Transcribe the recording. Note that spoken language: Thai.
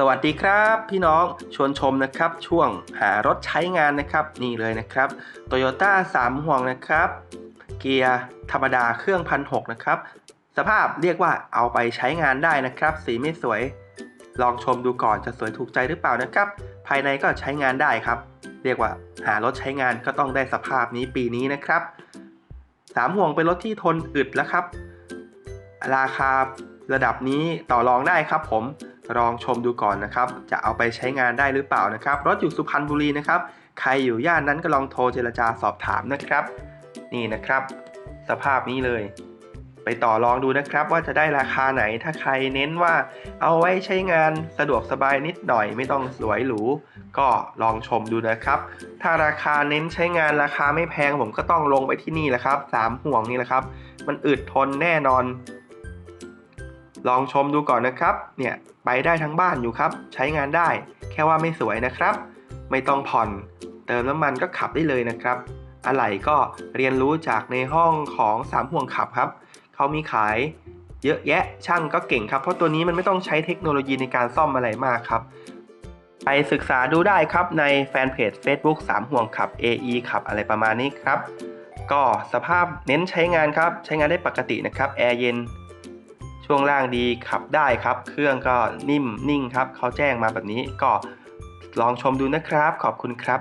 สวัสดีครับพี่น้องชวนชมนะครับ ช่วงหารถใช้งานนะครับ นี่เลยนะครับ Toyota 3 ห่วงนะครับ เกียร์ธรรมดาเครื่องพันหนะครับ สภาพเรียกว่าเอาไปใช้งานได้นะครับ สีไม่สวย ลองชมดูก่อนจะสวยถูกใจหรือเปล่านะครับ ภายในก็ใช้งานได้ครับ เรียกว่าหารถใช้งานก็ต้องได้สภาพนี้ปีนี้นะครับสามห่วงเป็นรถที่ทนอึดแล้วครับ ราคาระดับนี้ต่อรองได้ครับผม ลองชมดูก่อนนะครับ จะเอาไปใช้งานได้หรือเปล่านะครับ รถอยู่สุพรรณบุรีนะครับ ใครอยู่ย่านนั้นก็ลองโทรเจรจาสอบถามนะครับ นี่นะครับ สภาพนี้เลย ไปต่อรองดูนะครับ ว่าจะได้ราคาไหนถ้าใครเน้นว่า เอาไว้ใช้งานสะดวกสบายนิดหน่อยไม่ต้องสวยหรูก็ลองชมดูนะครับ ถ้าราคาเน้นใช้งานราคาไม่แพงผมก็ต้องลงไปที่นี่แหละครับสามห่วงนี่แหละครับ มันอึดทนแน่นอน ลองชมดูก่อนนะครับ เนี่ยไปได้ทั้งบ้านอยู่ครับ ใช้งานได้ แค่ว่าไม่สวยนะครับ ไม่ต้องผ่อน เติมน้ำมันก็ขับได้เลยนะครับ อะไหล่ก็เรียนรู้จากในห้องของสามห่วงขับครับ เขามีขายเยอะแยะช่างก็เก่งครับ เพราะตัวนี้มันไม่ต้องใช้เทคโนโลยีในการซ่อมอะไรมากครับ ไปศึกษาดูได้ครับในแฟนเพจ Facebook 3ห่วงขับ AE ขับอะไรประมาณนี้ครับ ก็สภาพเน้นใช้งานครับ ใช้งานได้ปกตินะครับ แอร์เย็น ช่วงล่างดีขับได้ครับ เครื่องก็นิ่มนิ่งครับเขาแจ้งมาแบบนี้ก็ลองชมดูนะครับ ขอบคุณครับ